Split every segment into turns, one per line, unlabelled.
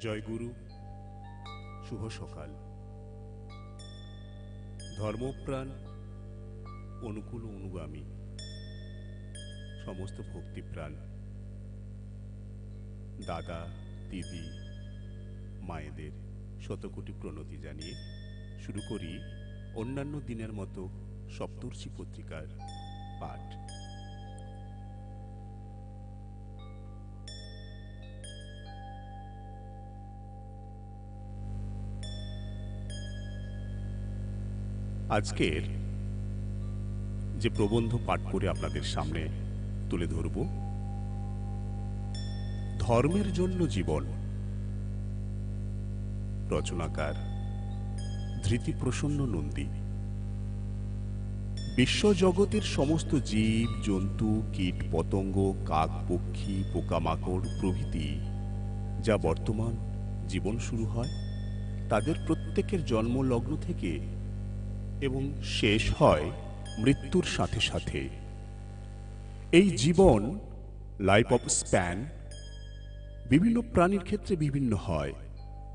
জয় গুরু শুভ সকাল। ধর্মপ্রাণ, অনুকূল অনুগামী, সমস্ত ভক্তিপ্রাণ। দাদা, দিদি, মায়েদের শতকোটি প্রণতি জানিয়ে শুরু করি অন্যান্য দিনের মতো সপ্তর্ষি পত্রিকার পাঠ। আজকের যে প্রবন্ধ পাঠ করে আপনাদের সামনে তুলে ধরব, ধর্মের জন্য জীবন, রচনাকার ধৃতিপ্রসন্ন নন্দী। বিশ্বজগতের সমস্ত জীব, জন্তু, কীট, পতঙ্গ, কাক, পক্ষী, পোকামাকড় প্রভৃতি যা বর্তমান জীবন শুরু হয়, তাদের প্রত্যেকের জন্মলগ্ন থেকে এবং শেষ হয় মৃত্যুর সাথে সাথে। এই জীবন লাইফ অফ স্প্যান বিভিন্ন প্রাণীর ক্ষেত্রে বিভিন্ন হয়।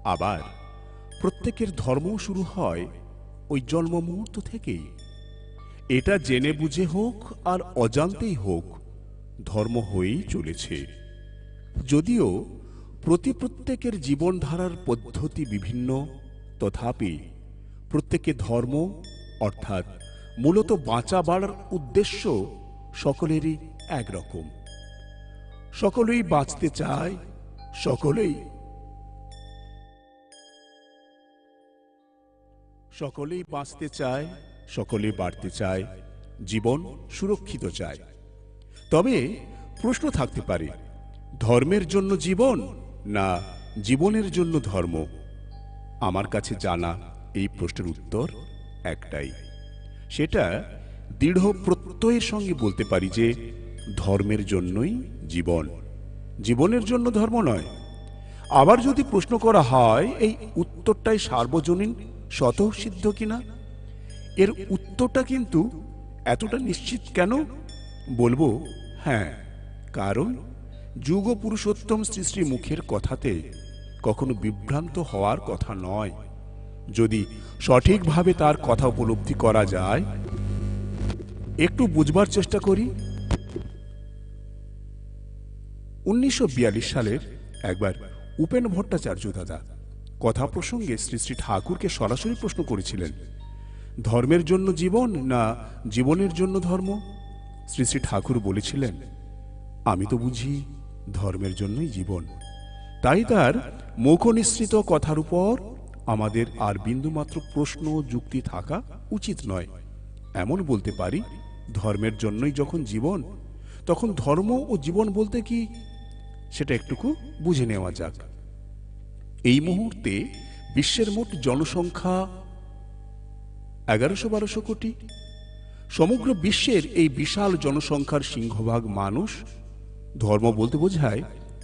আবার প্রত্যেকের ধর্ম শুরু হয় ওই জন্ম মুহূর্ত থেকেই। এটা জেনে বুঝে হোক আর অজান্তেই হোক, ধর্ম হয়েই চলেছে। যদিও প্রতি প্রত্যেকের জীবনধারার পদ্ধতি বিভিন্ন, তথাপি প্রত্যেকের ধর্ম অর্থাৎ মূলত বাঁচা বাড়ার উদ্দেশ্য সকলেরই একরকম। সকলেই বাঁচতে চায়, সকলেই। সকলেই বাঁচতে চায় সকলে বাড়তে চায়, জীবন সুরক্ষিত চায়। তবে প্রশ্ন থাকতে পারে, ধর্মের জন্য জীবন না জীবনের জন্য ধর্ম? আমার কাছে জানা এই প্রশ্নের উত্তর একটাই। সেটা দৃঢ় প্রত্যয়ের সঙ্গে বলতে পারি যে, ধর্মের জন্যই জীবন। জীবনের জন্য ধর্ম নয়। আবার যদি প্রশ্ন করা হয়, এই উত্তরটাই সার্বজনীন, স্বতঃসিদ্ধ কিনা? এর উত্তরটা কিন্তু এতটা নিশ্চিত কেন? বলব হ্যাঁ কারণ যুগ পুরুষোত্তম শ্রী শ্রী মুখের কথাতে কখনো বিভ্রান্ত হওয়ার কথা নয়। যদি সঠিকভাবে তার কথা উপলব্ধি করা যায়, একটু বুঝবার চেষ্টা করি। উনিশশো বিয়াল্লিশ সালের একবার উপেন ভট্টাচার্য দাদা কথা প্রসঙ্গে শ্রী শ্রী ঠাকুরকে সরাসরি প্রশ্ন করেছিলেন, ধর্মের জন্য জীবন না জীবনের জন্য ধর্ম? শ্রী শ্রী ঠাকুর বলেছিলেন, আমি তো বুঝি ধর্মের জন্যই জীবন। তাই তার মুখনিসৃত কথার উপর আমাদের আর বিন্দুমাত্র প্রশ্ন ও যুক্তি থাকা উচিত নয়। এমন বলতে পারি, ধর্মের জন্যই যখন জীবন, তখন ধর্ম ও জীবন বলতে কি? সেটা একটুকু বুঝে নেওয়া যাক। এই মুহূর্তে বিশ্বের মোট জনসংখ্যা এগারোশো বারোশো কোটি। সমগ্র বিশ্বের এই বিশাল জনসংখ্যার সিংহভাগ মানুষ। ধর্ম বলতে বোঝায়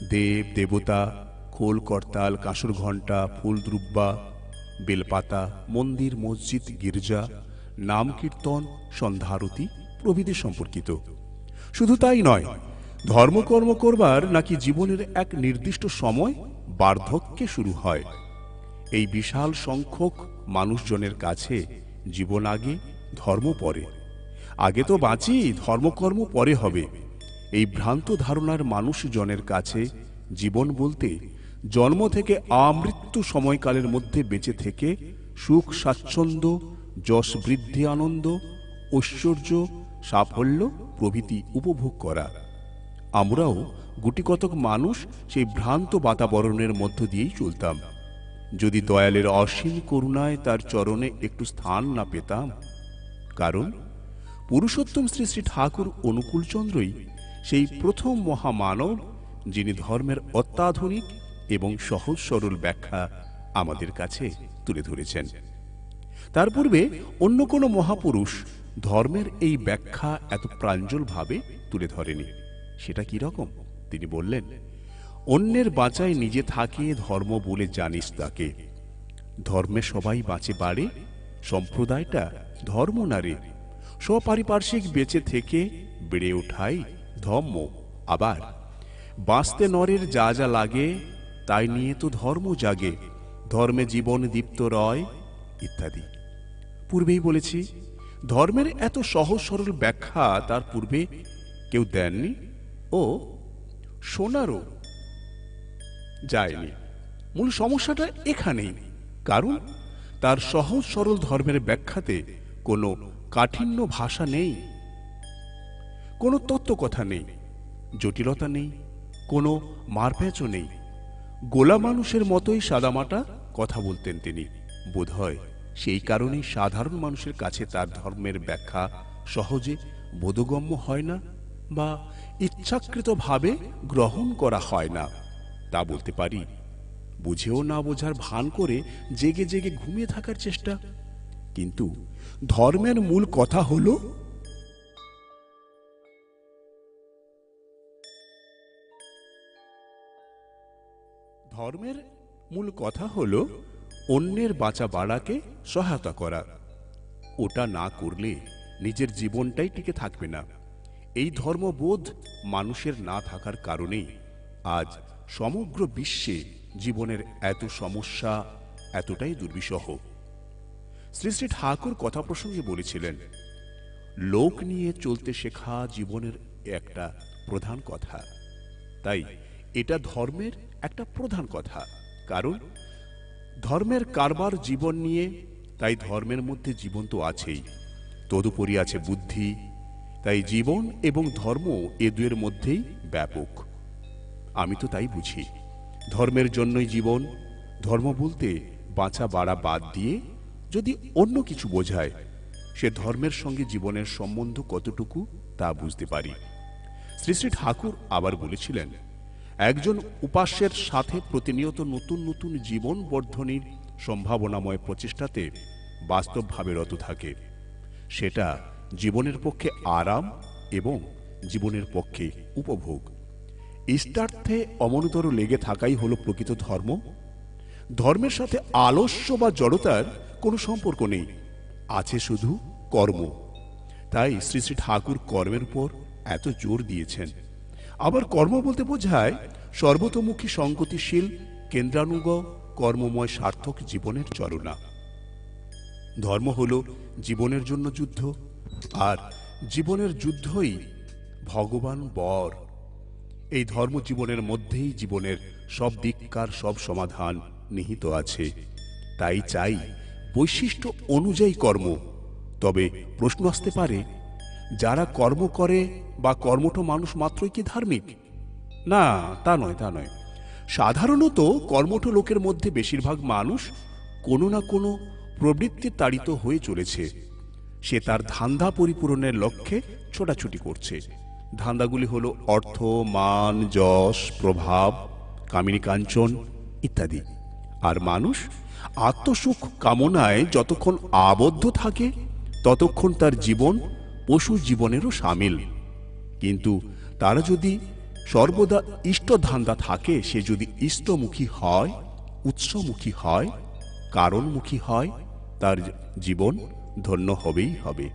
দেব, দেবতা, খোল, করতাল কাঁসর ঘণ্টা ফুল দ্রুব্বা বেলপাতা, মন্দির, মসজিদ, গির্জা, নাম কীর্তন, সন্ধ্যারতি প্রভৃতি সম্পর্কিত। শুধু তাই নয়, ধর্মকর্ম করবার নাকি জীবনের এক নির্দিষ্ট সময় বার্ধক্যে শুরু হয়। এই বিশাল সংখ্যক মানুষজনের কাছে জীবন আগে, ধর্ম পরে। আগে তো বাঁচি, ধর্মকর্ম পরে হবে। এই ভ্রান্ত ধারণার মানুষজনের কাছে জীবন বলতে জন্ম থেকে আমৃত্যু সময়কালের মধ্যে বেঁচে থেকে সুখ, স্বাচ্ছন্দ্য, যশ বৃদ্ধি, আনন্দ, ঐশ্বর্য, সাফল্য প্রভৃতি উপভোগ করা। আমরাও গুটিকতক মানুষ সেই ভ্রান্ত বাতাবরণের মধ্য দিয়েই চলতাম। যদি দয়ালের অসীম করুণায় তার চরণে একটু স্থান না পেতাম, কারণ পুরুষোত্তম শ্রী শ্রী ঠাকুর অনুকূলচন্দ্রই সেই প্রথম মহামানব যিনি ধর্মের অত্যাধুনিক এবং সহজ সরল ব্যাখ্যা আমাদের কাছে তুলে ধরেছেন। তার পূর্বে অন্য কোনো মহাপুরুষ ধর্মের এই ব্যাখ্যা এত প্রাঞ্জলভাবে তুলে ধরেনি। সেটা কি রকম? তিনি বললেন, অন্যের বাঁচায় নিজে থাকে, ধর্ম বলে জানিস তাকে। ধর্মে সবাই বাঁচে বাড়ে, সম্প্রদায়টা ধর্ম না রে। স্বপারিপার্শ্বিক বেঁচে থেকে বেড়ে ওঠাই ধর্ম। আবার বাঁচতে নরের যা যা লাগে তাই নিয়ে তো ধর্ম জাগে, ধর্মে জীবন দীপ্ত রয়, ইত্যাদি। পূর্বেই বলেছি, ধর্মের এত সহজ সরল ব্যাখ্যা তার পূর্বে কেউ দেননি ও শোনারও যায়নি। মূল সমস্যাটা এখানেই, কারণ তার সহজ সরল ধর্মের ব্যাখ্যাতে কোনো কাঠিন্য ভাষা নেই, কোনো তত্ত্বকথা নেই, জটিলতা নেই, কোনো মারপ্যাচও নেই। গোলা মানুষের মতোই সাদামাটা কথা বলতেন তিনি। বোধহয় সেই কারণেই সাধারণ মানুষের কাছে তার ধর্মের ব্যাখ্যা সহজে বোধগম্য হয় না বা ইচ্ছাকৃতভাবে গ্রহণ করা হয় না। তা বলতে পারি। বুঝেও না বোঝার ভান করে জেগে জেগে ঘুমিয়ে থাকার চেষ্টা। কিন্তু ধর্মের মূল কথা হলো ধর্মের মূল কথা হলো অন্যের বাঁচা বাড়াকে সহায়তা করা। ওটা না করলে নিজের জীবনটাই টিকে থাকবে না। এই ধর্মবোধ মানুষের না থাকার কারণেই আজ সমগ্র বিশ্বে জীবনের এত সমস্যা, এতটাই দুর্বিষহ। শ্রী শ্রী ঠাকুর কথা প্রসঙ্গে বলেছিলেন, লোক নিয়ে চলতে শেখা জীবনের একটা প্রধান কথা। তাই এটা ধর্মের একটা প্রধান কথা, কারণ ধর্মের কারবার জীবন নিয়ে, তাই ধর্মের মধ্যে জীবন তো আছেই। তদুপরি আছে বুদ্ধি, তাই জীবন এবং ধর্ম এ দুয়ের মধ্যেই ব্যাপক। আমি তো তাই বুঝি। ধর্মের জন্যই জীবন, ধর্ম বলতে বাঁচা বাড়া বাদ দিয়ে যদি অন্য কিছু বোঝায়, সে ধর্মের সঙ্গে জীবনের সম্বন্ধ কতটুকু তা বুঝতে পারি। শ্রী শ্রী ঠাকুর আবার বলেছিলেন একজন উপাস্যের সাথে প্রতিনিয়ত নতুন নতুন জীবন বর্ধনীর সম্ভাবনাময় প্রচেষ্টাতে বাস্তবভাবে রত থাকে। সেটা জীবনের পক্ষে আরাম এবং জীবনের পক্ষে উপভোগ। ইষ্টার্থে অমনতর লেগে থাকাই হলো প্রকৃত ধর্ম। ধর্মের সাথে আলস্য বা জড়তার কোনো সম্পর্ক নেই। আছে শুধু কর্ম। তাই শ্রী শ্রী ঠাকুর কর্মের উপর এত জোর দিয়েছেন। আবার কর্ম বলতে বোঝায় সর্বতোমুখী সংগতিশীল, কেন্দ্রানুগ, কর্মময় সার্থক জীবনের চরণা। ধর্ম হল জীবনের জন্য যুদ্ধ, আর জীবনের যুদ্ধই ভগবান বর। এই ধর্ম জীবনের মধ্যেই জীবনের সব দিককার, সব সমাধান নিহিত আছে। তাই চাই বৈশিষ্ট্য অনুযায়ী কর্ম, তবে প্রশ্ন আসতে পারে যারা কর্ম করে বা কর্মঠ মানুষ মাত্রই কি ধার্মিক? না, তা নয় তা নয়। সাধারণত কর্মঠ লোকের মধ্যে বেশিরভাগ মানুষ কোনো না কোনো প্রবৃত্তি তাড়িত হয়ে চলেছে। সে তার ধান্দা পরিপূরণের লক্ষ্যে ছোটাছুটি করছে। ধান্দাগুলি হলো অর্থ, মান, যশ, প্রভাব, কামিনী কাঞ্চন ইত্যাদি। আর মানুষ আত্মসুখ কামনায় যতক্ষণ আবদ্ধ থাকে, ততক্ষণ তার জীবন পশু জীবনেরও সামিল। কিন্তু তারা যদি সর্বদা ইষ্টধান্দা থাকে, সে যদি ইষ্টমুখী হয়, উৎসমুখী হয়, কারণমুখী হয়, তার জীবন ধন্য হবেই হবে।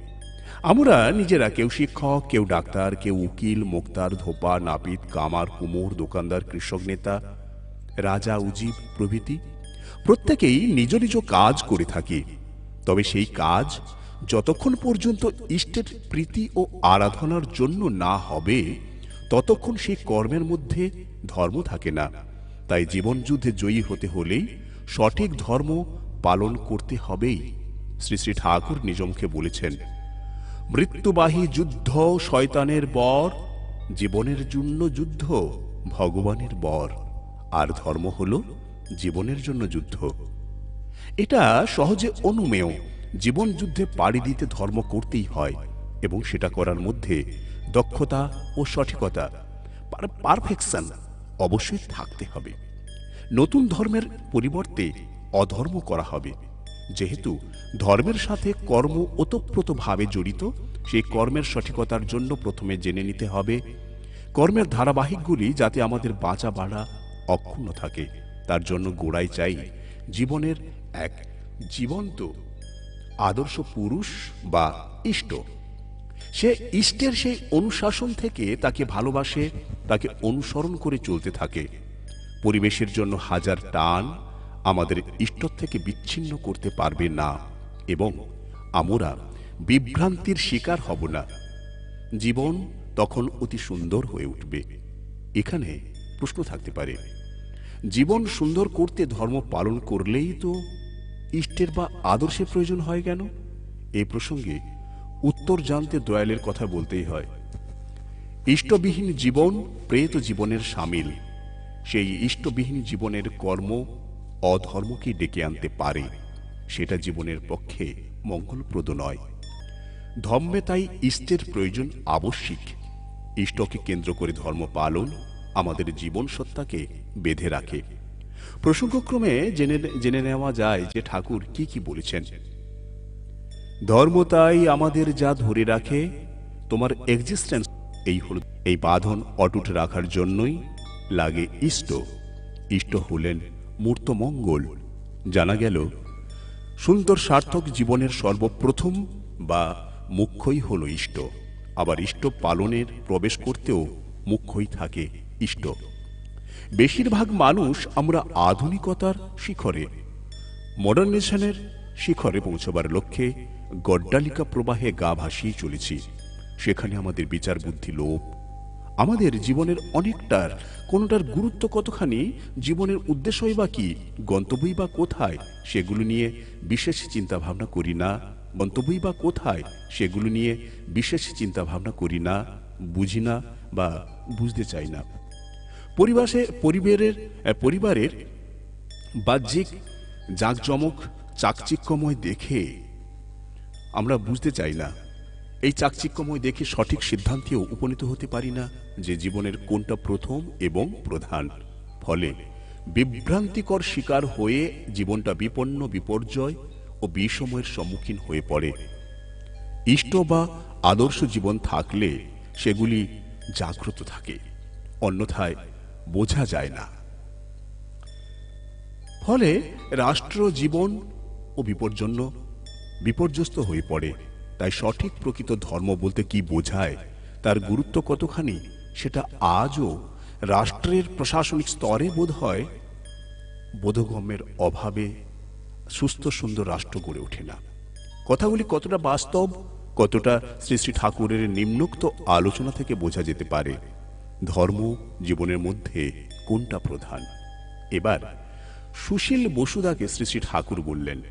আমরা নিজেরা কেউ শিক্ষক, কেউ ডাক্তার, কেউ উকিল, মোক্তার, ধোপা, নাপিত, কামার, কুমোর, দোকানদার, কৃষক নেতা, রাজা উজিব প্রভৃতি প্রত্যেকেই নিজ নিজ কাজ করে থাকি। তবে সেই কাজ যতক্ষণ পর্যন্ত ইষ্টের প্রীতি ও আরাধনার জন্য না হবে, ততক্ষণ সেই কর্মের মধ্যে ধর্ম থাকে না। তাই জীবন যুদ্ধে জয়ী হতে হলেই সঠিক ধর্ম পালন করতে হবেই, শ্রী শ্রী ঠাকুর নিজমকে বলেছেন। মৃত্যুবাহী যুদ্ধ শয়তানের বর, জীবনের জন্য যুদ্ধ ভগবানের বর। আর ধর্ম হল জীবনের জন্য যুদ্ধ। এটা সহজে অনুমেয় জীবন যুদ্ধে পাড়ি দিতে ধর্ম করতেই হয় এবং সেটা করার মধ্যে দক্ষতা ও সঠিকতা পারফেকশন অবশ্যই থাকতে হবে। নতুন ধর্মের পরিবর্তে অধর্ম করা হবে। যেহেতু ধর্মের সাথে কর্ম ওতপ্রোতভাবে জড়িত, সেই কর্মের সঠিকতার জন্য প্রথমে জেনে নিতে হবে, কর্মের ধারাবাহিকগুলি যাতে আমাদের বাঁচা বাড়া অক্ষুণ্ণ থাকে। তার জন্য গোড়ায় চাই জীবনের এক জীবন্ত আদর্শ পুরুষ বা ইষ্ট। সে ইষ্টের সেই অনুশাসন থেকে তাকে ভালোবাসে, তাকে অনুসরণ করে চলতে থাকে। পরিবেশের জন্য হাজার টান আমাদের ইষ্ট থেকে বিচ্ছিন্ন করতে পারবে না এবং আমরা বিভ্রান্তির শিকার হব না। জীবন তখন অতি সুন্দর হয়ে উঠবে। এখানে প্রশ্ন থাকতে পারে, জীবন সুন্দর করতে ধর্ম পালন করলেই তো ইষ্টের বা আদর্শের প্রয়োজন হয় কেন? এ প্রসঙ্গে উত্তর জানতে দয়ালের কথা বলতেই হয়। ইষ্টবিহীন জীবন প্রেত জীবনের সামিল। সেই ইষ্টবিহীন জীবনের কর্ম অধর্মকে ডেকে আনতে পারে। সেটা জীবনের পক্ষে মঙ্গলপ্রদ নয়। ধর্মে তাই ইষ্টের প্রয়োজন আবশ্যিক। ইষ্টকে কেন্দ্র করে ধর্ম পালন আমাদের জীবন সত্তাকে বেঁধে রাখে। প্রসঙ্গক্রমে জেনে জেনে নেওয়া যায় যে ঠাকুর কি কি বলেছেন। ধর্ম তাই আমাদের যা ধরে রাখে, তোমার এক্সিস্টেন্স এই হল, এই বাঁধন অটুট রাখার জন্যই লাগে ইষ্ট। ইষ্ট হলেন মূর্ত মঙ্গল। জানা গেল, সুন্দর সার্থক জীবনের সর্বপ্রথম বা মুখ্যই হল ইষ্ট। আবার ইষ্ট পালনের প্রবেশ করতেও মুখ্যই থাকে ইষ্ট। বেশিরভাগ মানুষ আমরা আধুনিকতার শিখরে, মডার্নেশনের শিখরে পৌঁছবার লক্ষ্যে গড্ডালিকা প্রবাহে গা ভাসিয়ে চলেছি। সেখানে আমাদের বিচার বুদ্ধি লোপ। আমাদের জীবনের অনেকটার, কোনোটার গুরুত্ব কতখানি, জীবনের উদ্দেশ্যই বা কি, গন্তব্যই বা কোথায়, সেগুলো নিয়ে বিশেষ চিন্তা ভাবনা করি না, গন্তব্যই বা কোথায়, সেগুলো নিয়ে বিশেষ চিন্তা ভাবনা করি না, বুঝি না বা বুঝতে চাই না। পরিবাসে পরিবারের পরিবারের বাহ্যিক জাঁকজমক চাকচিক্যময় দেখে আমরা বুঝতে চাই না। এই চাকচিক্যময় দেখে সঠিক সিদ্ধান্তেও উপনীত হতে পারি না যে জীবনের কোনটা প্রথম এবং প্রধান। ফলে বিভ্রান্তিকর শিকার হয়ে জীবনটা বিপন্ন, বিপর্যয় ও বিষময়ের সম্মুখীন হয়ে পড়ে। ইষ্ট বা আদর্শ জীবন থাকলে সেগুলি জাগ্রত থাকে। অন্যথায় বোঝা যায় না। ফলে রাষ্ট্র, জীবন ও বিপর্যন্ন বিপর্যস্ত হয়ে পড়ে। তাই সঠিক প্রকৃত ধর্ম বলতে কি বোঝায়, তার গুরুত্ব কতখানি, সেটা আজও রাষ্ট্রের প্রশাসনিক স্তরে বোধ হয় বোধগম্যের অভাবে সুস্থ সুন্দর রাষ্ট্র গড়ে ওঠে না। কথাগুলি কতটা বাস্তব, কতটা শ্রী শ্রী ঠাকুরের নিম্নোক্ত আলোচনা থেকে বোঝা যেতে পারে ধর্ম জীবনের মধ্যে কোনটা প্রধান? এবার সুশীল বসুদাকে শ্রী শ্রী ঠাকুর বললেন,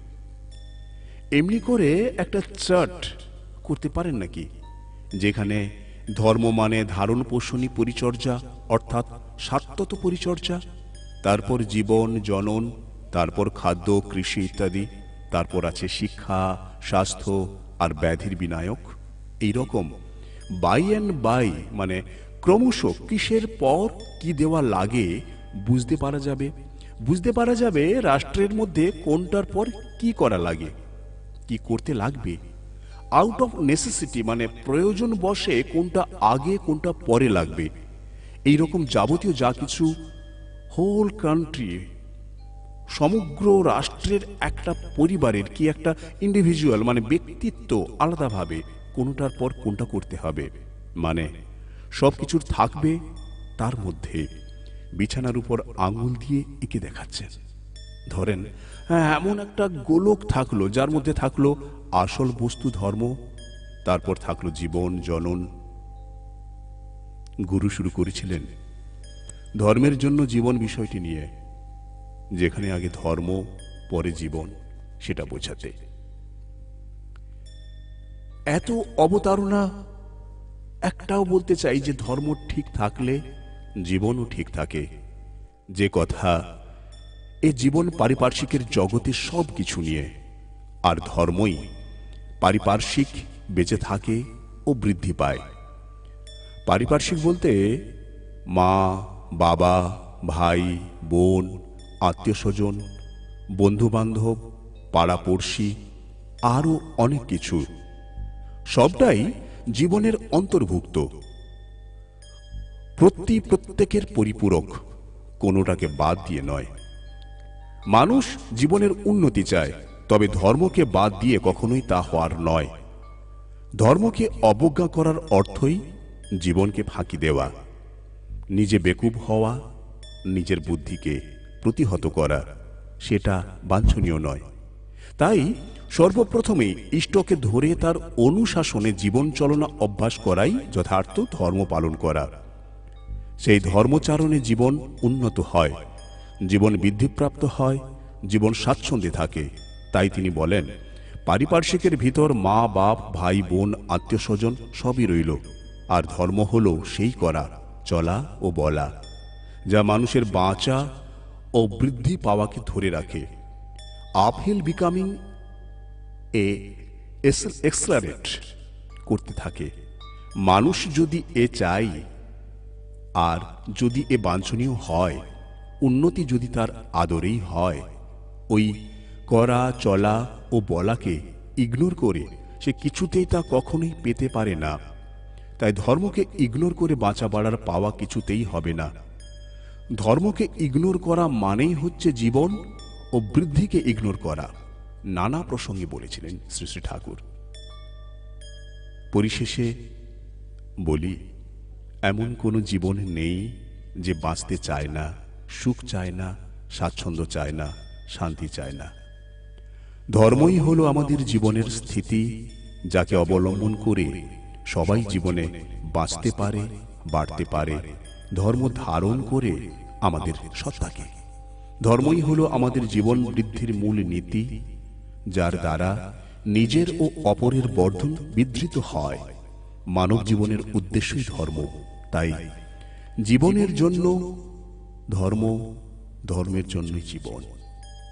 এমনি করে একটা চার্ট করতে পারেন নাকি, যেখানে ধর্ম মানে ধারণ পোষণী পরিচর্যা, অর্থাৎ সাত্যত পরিচর্যা? তারপর জীবন, জনন, তারপর খাদ্য, কৃষি ইত্যাদি, তারপর আছে শিক্ষা, স্বাস্থ্য আর ব্যাধির বিনায়ক। এই রকম বাই অ্যান্ড বাই মানে ক্রমশ কিসের পর কি দেওয়া লাগে বুঝতে পারা যাবে। বুঝতে পারা যাবে রাষ্ট্রের মধ্যে কোনটার পর কি করা লাগে, কি করতে লাগবে। আউট অফ নেসেসিটি মানে প্রয়োজন বসে কোনটা আগে, কোনটা পরে লাগবে। এই রকম যাবতীয় যা কিছু হোল কান্ট্রি সমগ্র রাষ্ট্রের একটা পরিবারের কি একটা ইন্ডিভিজুয়াল মানে ব্যক্তিত্ব আলাদাভাবে কোনটার পর কোনটা করতে হবে। মানে সব কিছুর থাকবে তার মধ্যে। বিছানার উপর আঙুল দিয়ে এঁকে দেখাচ্ছেন। ধরেন হ্যাঁ এমন একটা গোলক থাকল, যার মধ্যে থাকল আসল বস্তু ধর্ম, তারপর থাকল জীবন, জনন। গুরু শুরু করেছিলেন ধর্মের জন্য জীবন বিষয়টি নিয়ে, যেখানে আগে ধর্ম, পরে জীবন, সেটা বোঝাতে। এত অবতারণা একটাও বলতে চাই যে ধর্ম ঠিক থাকলে জীবনও ঠিক থাকে। যে কথা, এ জীবন পারিপার্শ্বিকের জগতে সব কিছু নিয়ে, আর ধর্মই পারিপার্শ্বিক বেঁচে থাকে ও বৃদ্ধি পায়। পারিপার্শ্বিক বলতে মা, বাবা, ভাই, বোন আত্মীয় স্বজন বন্ধু বান্ধব পাড়াপড়শি, আরও অনেক কিছু। সবটাই জীবনের অন্তর্ভুক্ত। প্রতি প্রত্যেকের পরিপূরক, কোনোটাকে বাদ দিয়ে নয়। মানুষ জীবনের উন্নতি চায়, তবে ধর্মকে বাদ দিয়ে কখনোই তা হওয়ার নয়। ধর্মকে অবজ্ঞা করার অর্থই জীবনকে ফাঁকি দেওয়া। নিজে বেকুব হওয়া, নিজের বুদ্ধিকে প্রতিহত করা, সেটা বাঞ্ছনীয় নয়। তাই সর্বপ্রথমে ইষ্টকে ধরে তার অনুশাসনে জীবন চলনা অভ্যাস করাই যথার্থ ধর্ম পালন করা। সেই ধর্মচারণে জীবন উন্নত হয়, জীবন বৃদ্ধিপ্রাপ্ত হয়, জীবন স্বাচ্ছন্দ্যে থাকে। তাই তিনি বলেন, পারিপার্শ্বিকের ভিতর মা, বাপ, ভাই, বোন আত্মীয় স্বজন সবই রইল, আর ধর্ম হল সেই করা, চলা ও বলা, যা মানুষের বাঁচা ও বৃদ্ধি পাওয়াকে ধরে রাখে। আপহিল বিকামিং এ এক্সলারেট করতে থাকে। মানুষ যদি এ চাই আর যদি এ বাঞ্ছনীয় হয়, উন্নতি যদি তার আদরেই হয়, ওই করা চলা ও বলাকে ইগনোর করে সে কিছুতেই তা কখনোই পেতে পারে না। তাই ধর্মকে ইগনোর করে বাঁচা বাড়ার পাওয়া কিছুতেই হবে না। ধর্মকে ইগনোর করা মানেই হচ্ছে জীবন ও বৃদ্ধিকে ইগনোর করা। নানা প্রসঙ্গে বলেছিলেন শ্রী শ্রী ঠাকুর। পরিশেষে বলি, এমন কোনো জীবন নেই যে বাঁচতে চায় না, সুখ চায় না, স্বাচ্ছন্দ্য চায় না, শান্তি চায় না। ধর্মই হলো আমাদের জীবনের স্থিতি, যাকে অবলম্বন করে সবাই জীবনে বাঁচতে পারে, বাড়তে পারে, ধর্ম ধারণ করে আমাদের সত্তাকে। ধর্মই হলো আমাদের জীবন বৃদ্ধির মূল নীতি যার দ্বারা নিজের ও অপরের বর্ধন বিধৃত হয়। মানব জীবনের উদ্দেশ্যই ধর্ম, তাই জীবনের জন্য ধর্ম, ধর্মের জন্যই জীবন।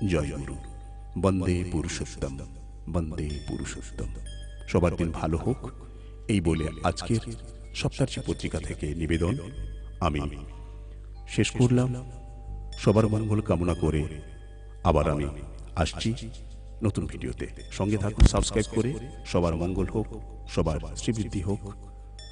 জয় গুরু। বন্দে পুরুষোত্তম বন্দে পুরুষোত্তম। সবার দিন ভালো হোক, এই বলে আজকের সপ্তাহী পত্রিকা থেকে নিবেদন। আমি শেষ করলাম। সবার মঙ্গল কামনা করে আবার আমি আসছি। নতুন ভিডিওতে। সঙ্গে থাকুন সাবস্ক্রাইব করে সবার মঙ্গল হোক সবার শ্রীবৃদ্ধি হোক।